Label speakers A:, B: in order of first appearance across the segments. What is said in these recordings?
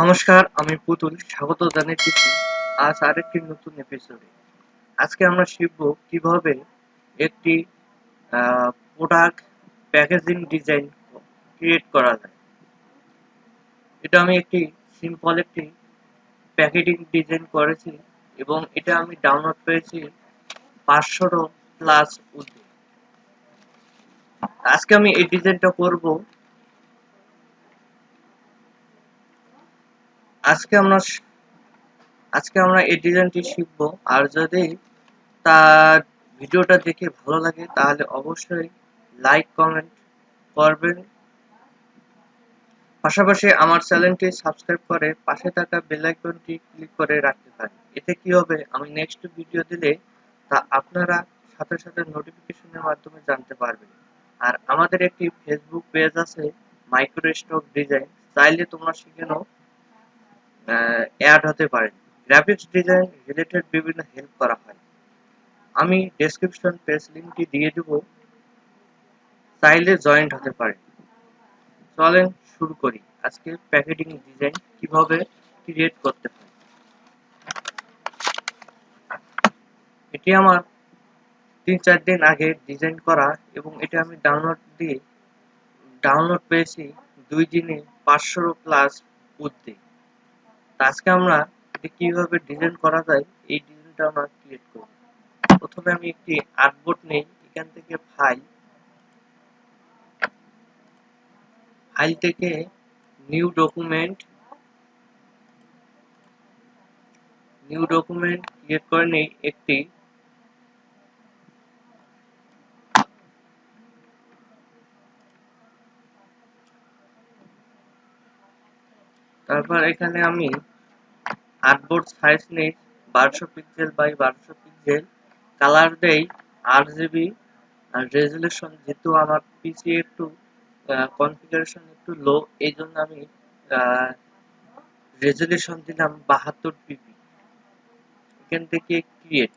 A: নমস্কার, আমি পুতুল। স্বাগত জানাচ্ছি আজ আরেকটি নতুন এপিসোডে আজকে আমরা শিখব কীভাবে একটি প্রোডাক্ট প্যাকেজিং ডিজাইন ক্রিয়েট করা যায়। এটা আমি একটি সিম্পল একটি প্যাকেজিং ডিজাইন করেছি এবং এটা আমি ডাউনলোড পেয়েছি পাঁচশোরও প্লাস উদ্যোগ আজকে আমি এই ডিজাইনটা করব আজকে আমরা আজকে আমরা এই ডিজাইনটি শিখব। আর যদি তার ভিডিওটা দেখে ভালো লাগে, তাহলে অবশ্যই লাইক, কমেন্ট করবেন। পাশাপাশি আমার চ্যানেলটি সাবস্ক্রাইব করে পাশে থাকা বেল আইকনটি ক্লিক করে রাখতে পারেন। এতে কি হবে? আমি নেক্সট ভিডিও দিলে তা আপনারা সাথে সাথে নোটিফিকেশনের মাধ্যমে জানতে পারবেন। আর আমাদের একটি ফেসবুক পেজ আছে মাইক্রো স্টক ডিজাইন। চাইলে তোমরা সেখানেও অ্যাড হতে পারে। গ্রাফিক্স ডিজাইন রিলেটেড বিভিন্ন হেল্প করা হয়। আমি ডেসক্রিপশন পেজ লিঙ্কটি দিয়ে দেব। চাইলে জয়েন্ট হতে পারে। চলেন শুরু করি। আজকে প্যাকেটিং ডিজাইন কীভাবে ক্রিয়েট করতে হয়। এটি আমার তিন চার দিন আগে ডিজাইন করা এবং এটা আমি ডাউনলোড দিয়ে ডাউনলোড পেয়েছি দুই দিনে পাঁচশো প্লাস উদ্যোগ আজকে আমরা কীভাবে ডিজাইন করা যায়, এই ডিজাইনটা আমরা ক্রিয়েট করব। প্রথমে আমি একটি আর্টবোর্ড নেই, এখান থেকে ফাইল ফাইল থেকে new document new document create করে নেই একটি তারপর এখানে আমি আর্টবোর্ড সাইজ নেই, বারোশো পিক্সেল বাই বারোশো পিক্সেল কালার দেই আট জিবি আর রেজুলেশন যেহেতু আমার পিসি একটু কনফিগারেশন একটু লো এই জন্য আমি রেজুলেশন দিলাম বাহাত্তর পিপি এখান থেকে ক্রিয়েট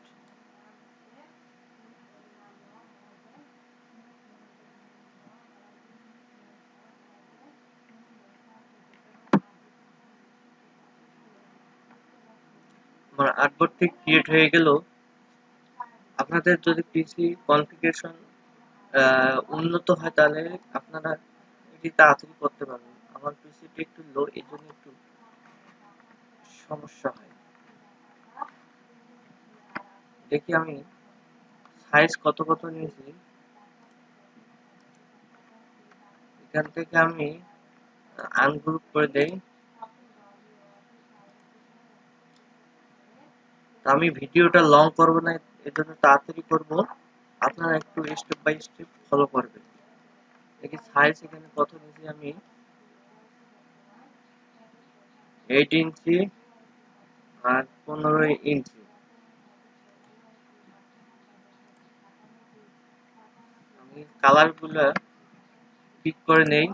A: আর্টবোর্ডটি ক্রিয়েট হয়ে গেল। আপনাদের যদি পিসি কনফিগারেশন উন্নত হয় তাহলে আপনারা এটি তাড়াতাড়ি করতে পারবেন। আমার পিসিটি একটু লো এই জন্য একটু সমস্যা হয়। দেখি আমি সাইজ কত কত নিয়েছি। এখান থেকে আমি আনগ্রুপ করে দেই। আমি ভিডিওটা লং করব না এর জন্য তাড়াতাড়ি করব। আপনারা একটু স্টেপ বাই স্টেপ ফলো করবেন। দেখি সাইজ এখানে কত নিয়েছি আমি। এইট ইঞ্চি আর পনেরো ইঞ্চি। আমি কালারগুলা পিক করে নেই।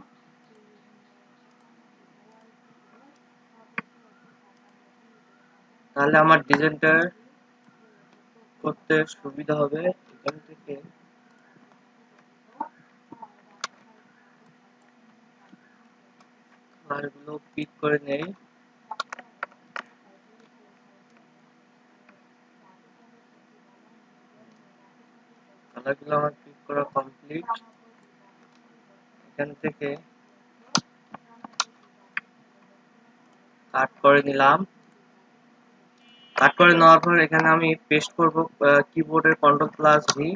A: তাহলে আমার ডিজাইনটা করতে সুবিধা হবে এখান থেকে। কালারগুলো পিক করে নেই। কালারগুলো আমার পিক করা কমপ্লিট এখান থেকে কাট করে নিলাম। কাট করে নেওয়ার পর এখানে আমি পেস্ট করব কিবোর্ডের কন্ট্রোল প্লাস ভি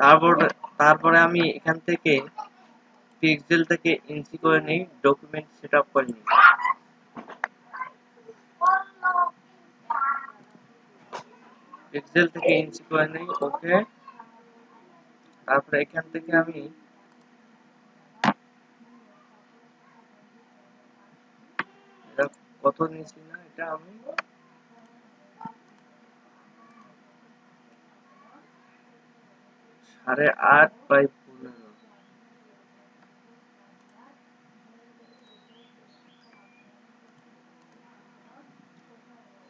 A: তারপর, তারপরে আমি এখান থেকে পিক্সেল থেকে ইঞ্চি করে নিই ডকুমেন্ট সেট আপ করে নিই। পিক্সেল থেকে ইঞ্চি করে নিই ওকে তারপরে এখান থেকে আমি কত নিয়েছি না, এটা আমি। সাড়ে আট বাই পনেরো।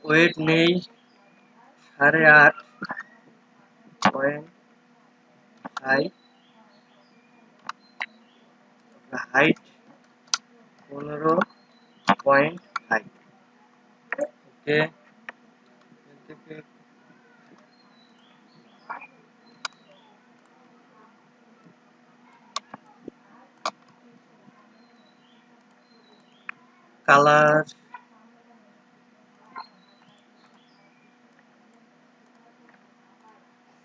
A: ওয়েট নেই, সাড়ে আট পয়েন্ট ফাইভ হাইট পনেরো পয়েন্ট ফাইভ ওকে এখান থেকে কালার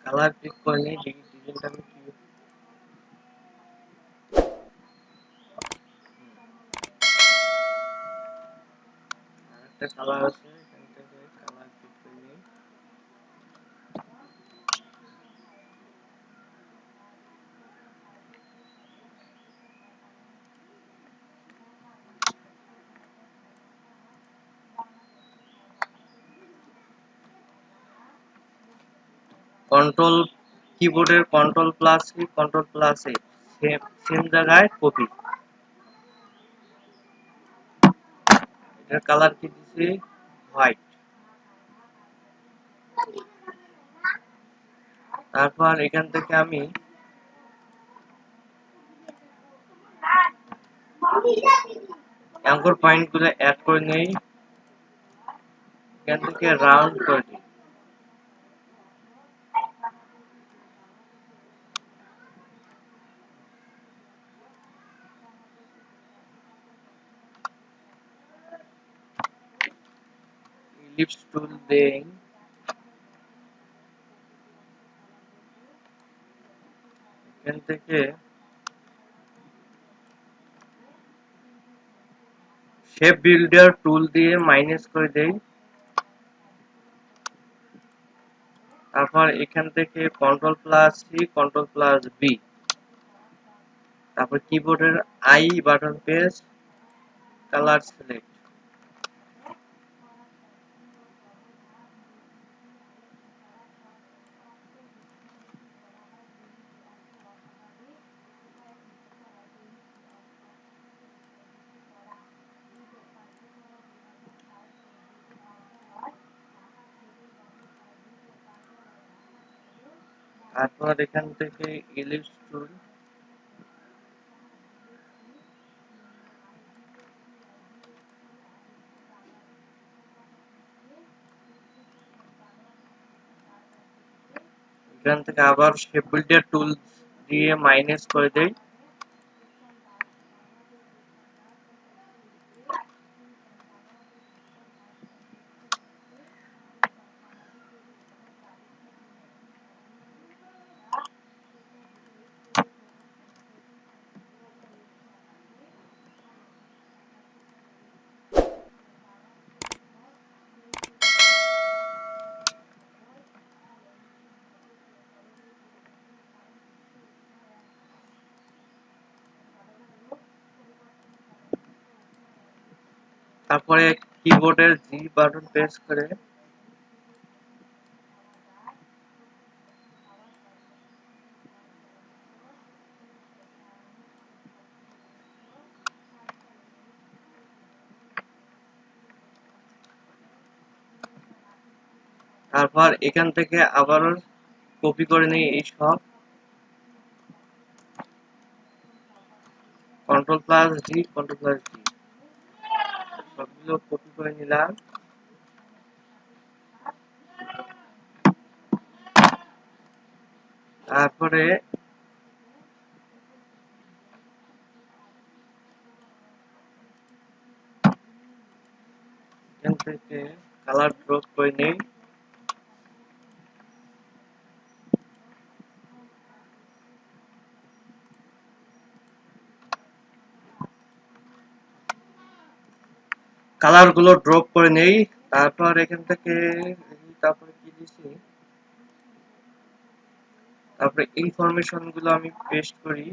A: কালার পিক করে নিই আরেকটা কালার আছে এখান থেকে কালার পিক করে নিই কন্ট্রোল কিবোর্ডের control plus control plus same same জায়গায় কপি এটার কালার কি দিছি? হোয়াইট তারপর এখান থেকে আমি অ্যাঙ্কর পয়েন্টগুলো অ্যাড করে নেই। এখান থেকে রাউন্ড করে দিই। Ellipse tool এখান থেকে শেপ বিল্ডার টুল দিয়ে মাইনাস করে দেই। তারপর এখান থেকে control plus C control plus B তারপর কিবোর্ডের I button press colour select তারপর এখান থেকে ইলিশ টুল এখান থেকে আবার শেপ টুল দিয়ে মাইনাস করে দেই। তারপরে কিবোর্ডের জি বাটন প্রেস করে। তারপর এখান থেকে আবারও কপি করে নিই এই সব। Control plus G control plus G সবগুলো কপি করে নিলাম। তারপরে থেকে কালার ড্রপ করে নেই। কালারগুলো ড্রপ করে নেই, তারপর এখান থেকে তারপরে কি দিছি তারপরে ইনফরমেশনগুলো আমি পেস্ট করি।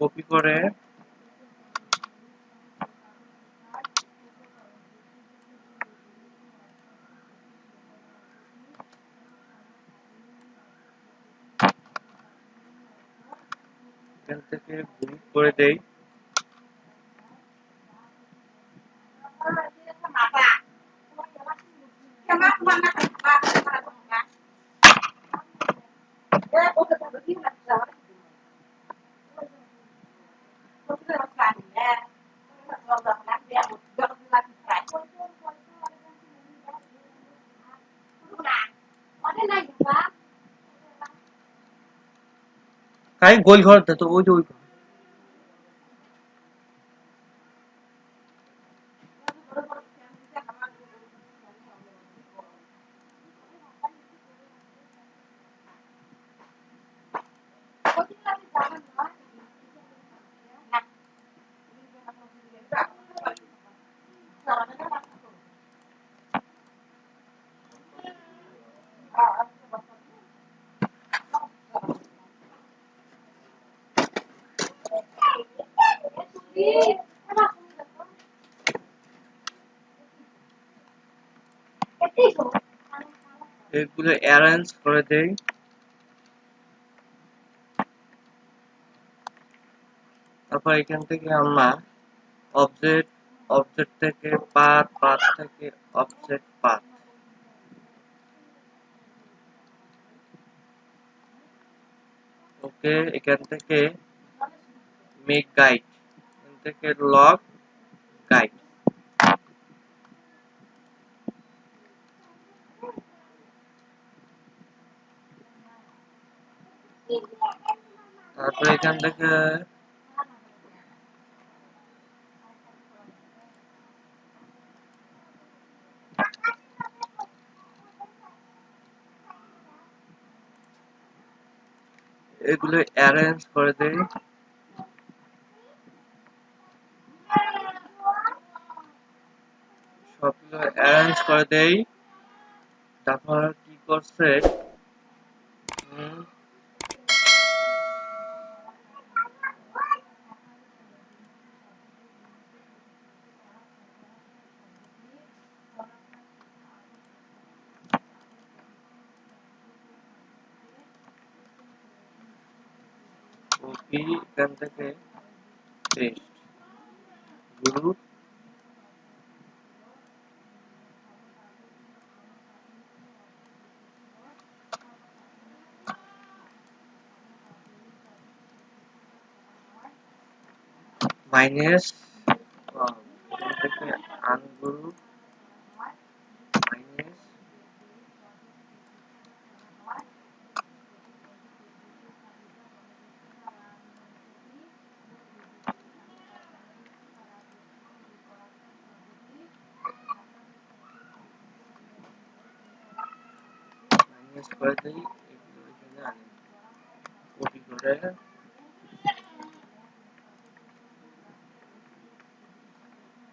A: কপি করে করে দেই। কাই গোল ঘর তো ওই যে ওই ঘর। এগুলো অ্যারেঞ্জ করে দেই। তারপর এখান থেকে আমরা অবজেক্ট অবজেক্ট থেকে পাথ পাথ থেকে অবজেক্ট পাথ ওকে এখান থেকে মেক গাইড এখান থেকে লগ গাইড তারপর এখান থেকে এগুলো অ্যারেঞ্জ করে দেই। সবগুলো অ্যারেঞ্জ করে দেই। তারপর কি করছে হুম, কপি এখান থেকে পেস্ট গ্রুপ মাইনাস এখান থেকে আনগ্রুপ মাইনাস মাইনাস করে কপি করে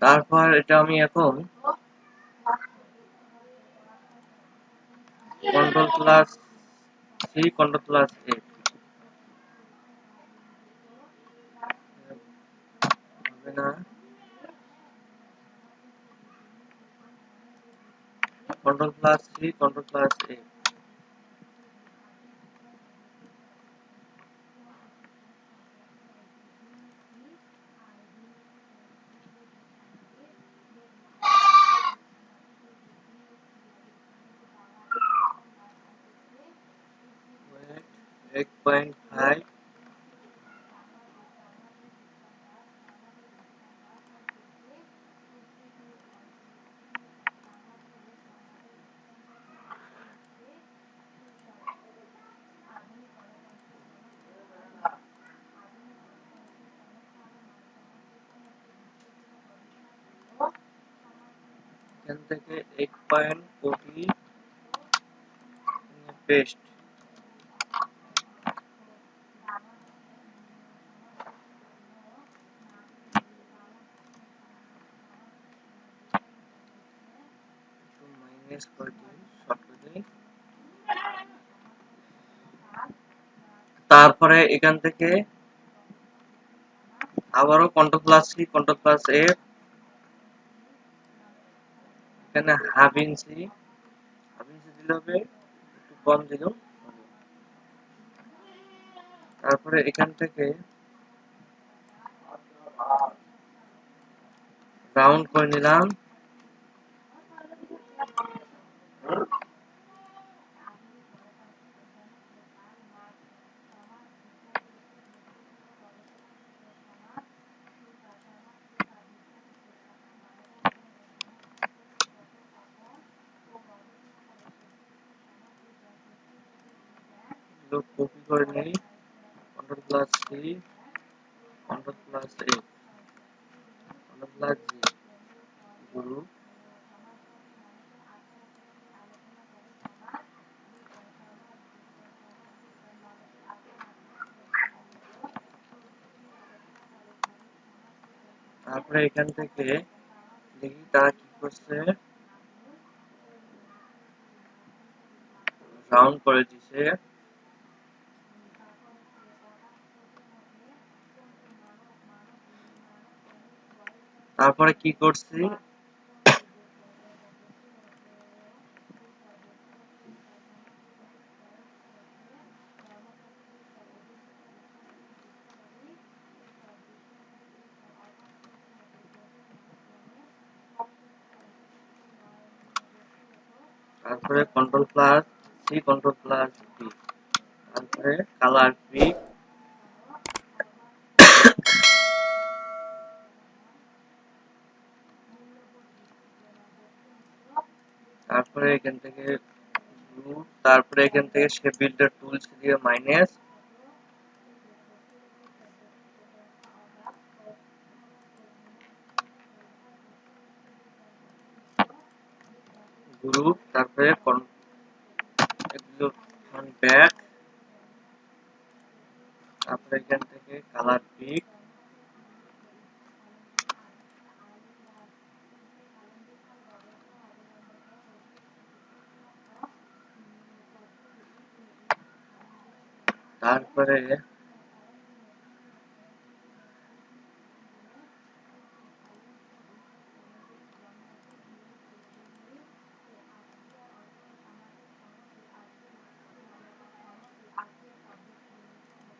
A: তারপর এটা আমি এখন control plus C control plus A control plus C control plus A এখান থেকে এক পয়েন্ট কপি পেস্ট দিই তারপরে এখান থেকে আবারও কন্ট্রোল প্লাস কি কন্ট্রোল প্লাস এফ এখানে হাফ ইঞ্চি হাফ ইঞ্চি দিলে হবে, একটু কম দিল তারপরে এখান থেকে রাউন্ড করে নিলাম কপি করে নিই control plus C control plus A control plus G group তারপরে এখান থেকে দেখি তারা কি করছে। রাউন্ড করে দিছে। তারপরে কি করছি? তারপরে control plus C control plus D তারপরে কালার পি তারপরে এখান থেকে তারপরে এখান থেকে সে বিল্ডার টুলস দিয়ে মাইনাস গ্রুপ তারপরে ব্যাক তারপরে এখান থেকে কালার পিক তারপরে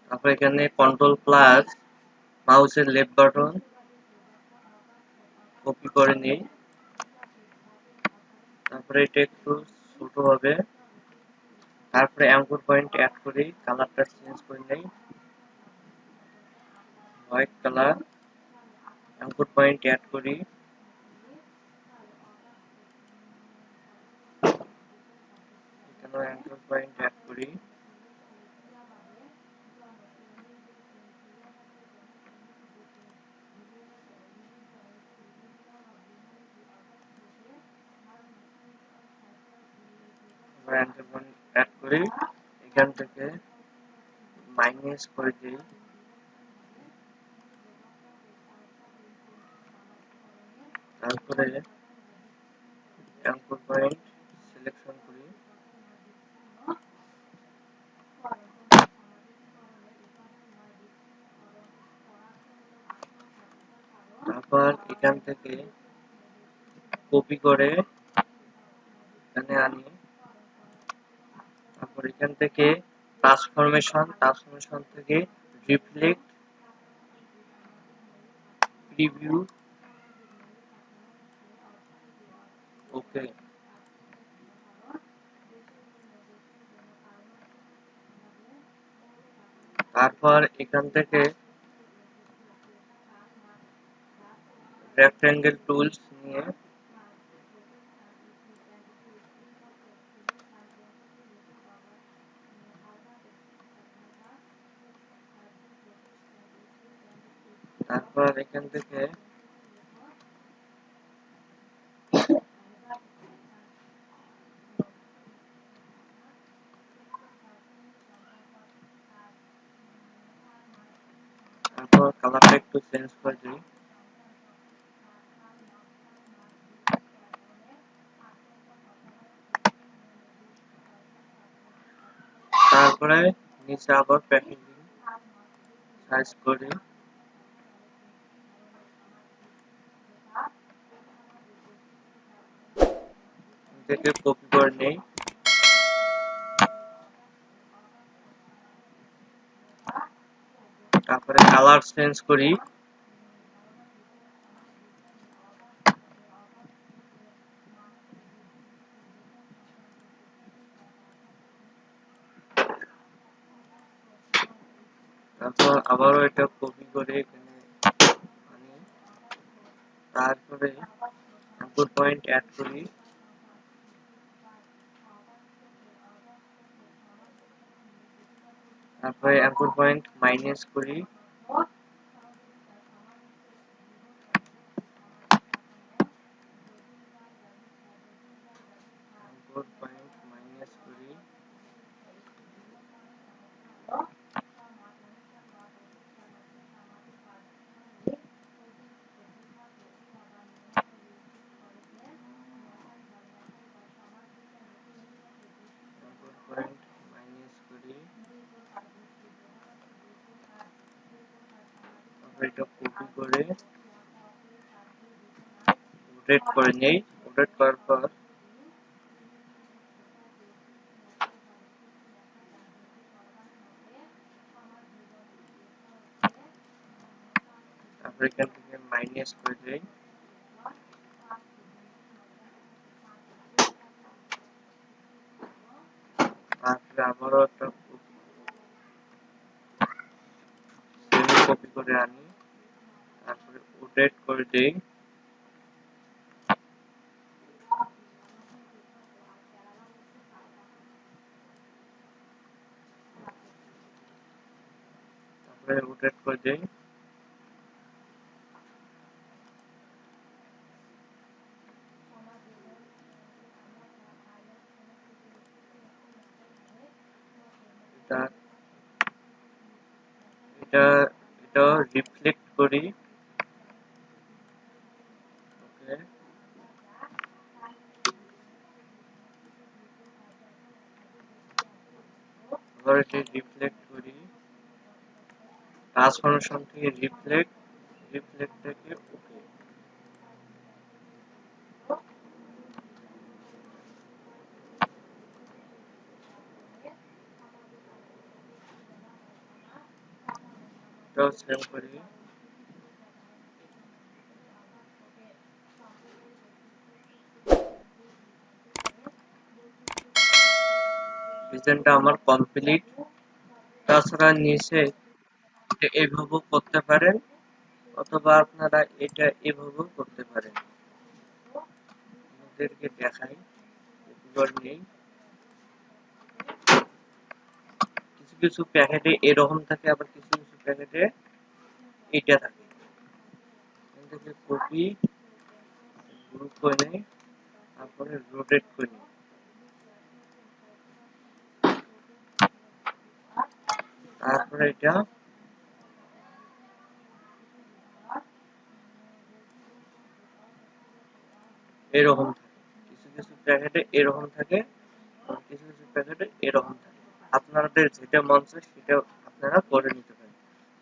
A: তারপর এখানে কন্ট্রোল প্লাস মাউসের লেফট বাটন কপি করে নিই তারপরে এটা একটু ছোট হবে। তারপরে অ্যাঙ্কর পয়েন্ট অ্যাড করি কালারটা চেঞ্জ করে নেই white colour anchor point add করি। এখানে অ্যাঙ্কর পয়েন্ট অ্যাড করি। করি এখান থেকে মাইনাস করে দিই। তারপরে অ্যাঙ্কর পয়েন্ট সিলেকশন করি। তারপর এখান থেকে কপি করে এখানে আনি। তারপর এখান থেকে ট্রান্সফরমেশন ট্রান্সফরমেশন থেকে রিফ্লেক্ট প্রিভিউ ওকে তারপর এখান থেকে রেক্টেঙ্গেল টুলস নিয়ে তারপর এখান থেকে। তারপর কালারটা একটু চেঞ্জ করে দিই। তারপরে নিচে আবার প্যাকেজিং সাইজ করি। থেকে কপি করে নেই। তারপরে কালার চেঞ্জ করি। তারপর আবারও এটা কপি করে এখানে তারপরে পয়েন্ট অ্যাড করি। তারপরে অ্যাঙ্কর পয়েন্ট মাইনাস করি অ্যাঙ্কর পয়েন্ট মাইনাস করি অ্যাঙ্কর পয়েন্ট মাইনাস করি এটা কপি করে রোটেট করে নেই। রোটেট করার পর তারপর এখান থেকে মাইনাস করে দেই। তারপরে আবারও একটা কপি করে আনি। তারপরে রোটেট করে দেই তারপরে রোটেট করে দেই এটা এটা এটা রিফ্লেক্ট করি ওকে আবার এটি রিফ্লেক্ট করি। ট্রান্সফরমেশন থেকে রিফ্লেক্ট রিফ্লেক্ট থেকে ওকে তো সেভ করি। ডিজাইনটা আমার কমপ্লিট তাছাড়া নিচে এভাবেও করতে পারেন, অথবা আপনারা এটা এভাবেও করতে পারেন। আপনাদেরকে দেখাই নেই। কিছু কিছু প্যাকেটে এরকম থাকে, আবার কিছু কিছু প্যাকেটে এটা থাকে। কপি গ্রুপ করে নেই তারপরে রোটেট করে। তারপরে এটা এরকম কিছু কিছু প্যাকেটে এরকম থাকে কিছু কিছু প্যাকেটে এরকম থাকে। আপনাদের যেটা মন চায় সেটা আপনারা করে নিতে পারেন।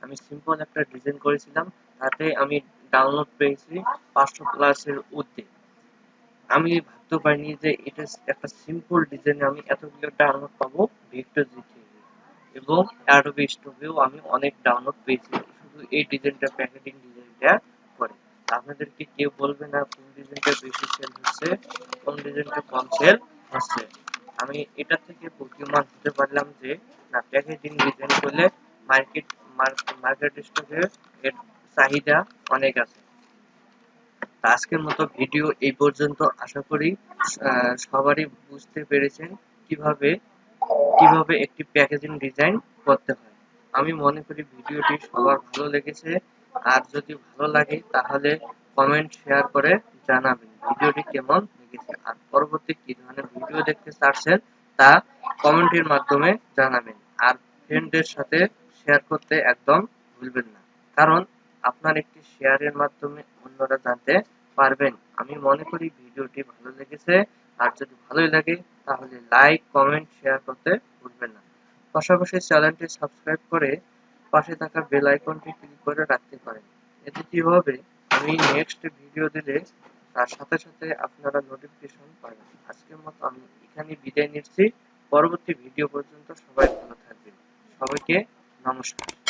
A: আমি সিম্পল একটা ডিজাইন করেছিলাম, তাতে আমি ডাউনলোড পেয়েছি পাঁচশো প্লাসের ঊর্ধ্বে। আমি ভাবতে পারিনি যে এটা একটা সিম্পল ডিজাইনে আমি এতগুলো ডাউনলোড পাবো ভিক্টর এবং অ্যাডোবি স্টোভেও আমি অনেক ডাউনলোড পেয়েছি। শুধু এই ডিজাইনটা প্যাকেটিং ডিজাইনটা করে। আপনাদেরকে কেউ বলবে না কোন ডিজাইনটা বেশি সেল হচ্ছে, কোন ডিজাইনটা কম সেল হচ্ছে। আমি এটা থেকে বুদ্ধিমান হতে পারলাম যে, না প্যাকেজিং ডিজাইন করলে মার্কেট মার্কেট স্টকে এর চাহিদা অনেক আছে। আজকের মতো ভিডিও এই পর্যন্ত। আশা করি সবারই বুঝতে পেরেছেন কীভাবে কীভাবে একটি প্যাকেজিং ডিজাইন করতে হয়। আমি মনে করি ভিডিওটি সবার ভালো লেগেছে। আর যদি ভালো লাগে, তাহলে কমেন্ট শেয়ার করে জানাবেন ভিডিওটি কেমন লেগেছে। আর পরবর্তী কি ধরনের ভিডিও দেখতে চাচ্ছেন, তা কমেন্টের মাধ্যমে জানাবেন। আর ফ্রেন্ডদের সাথে শেয়ার করতে একদম ভুলবেন না। কারণ আপনার একটি শেয়ারের মাধ্যমে অন্যরা জানতে পারবেন। আমি মনে করি ভিডিওটি ভালো লেগেছে। আর যদি ভালোই লাগে তাহলে লাইক কমেন্ট শেয়ার করতে ভুলবেন না। পাশাপাশি চ্যানেলটি সাবস্ক্রাইব করে পাশে থাকা বেল আইকনটি ক্লিক করে রাখতে পারেন। এতে কি হবে? আমি নেক্সট ভিডিও দিলে তার সাথে সাথে আপনারা নোটিফিকেশন পাবেন। আজকের মতো আমি এখানে বিদায় নিচ্ছি। পরবর্তী ভিডিও পর্যন্ত সবাই ভালো থাকবেন। সবাইকে নমস্কার।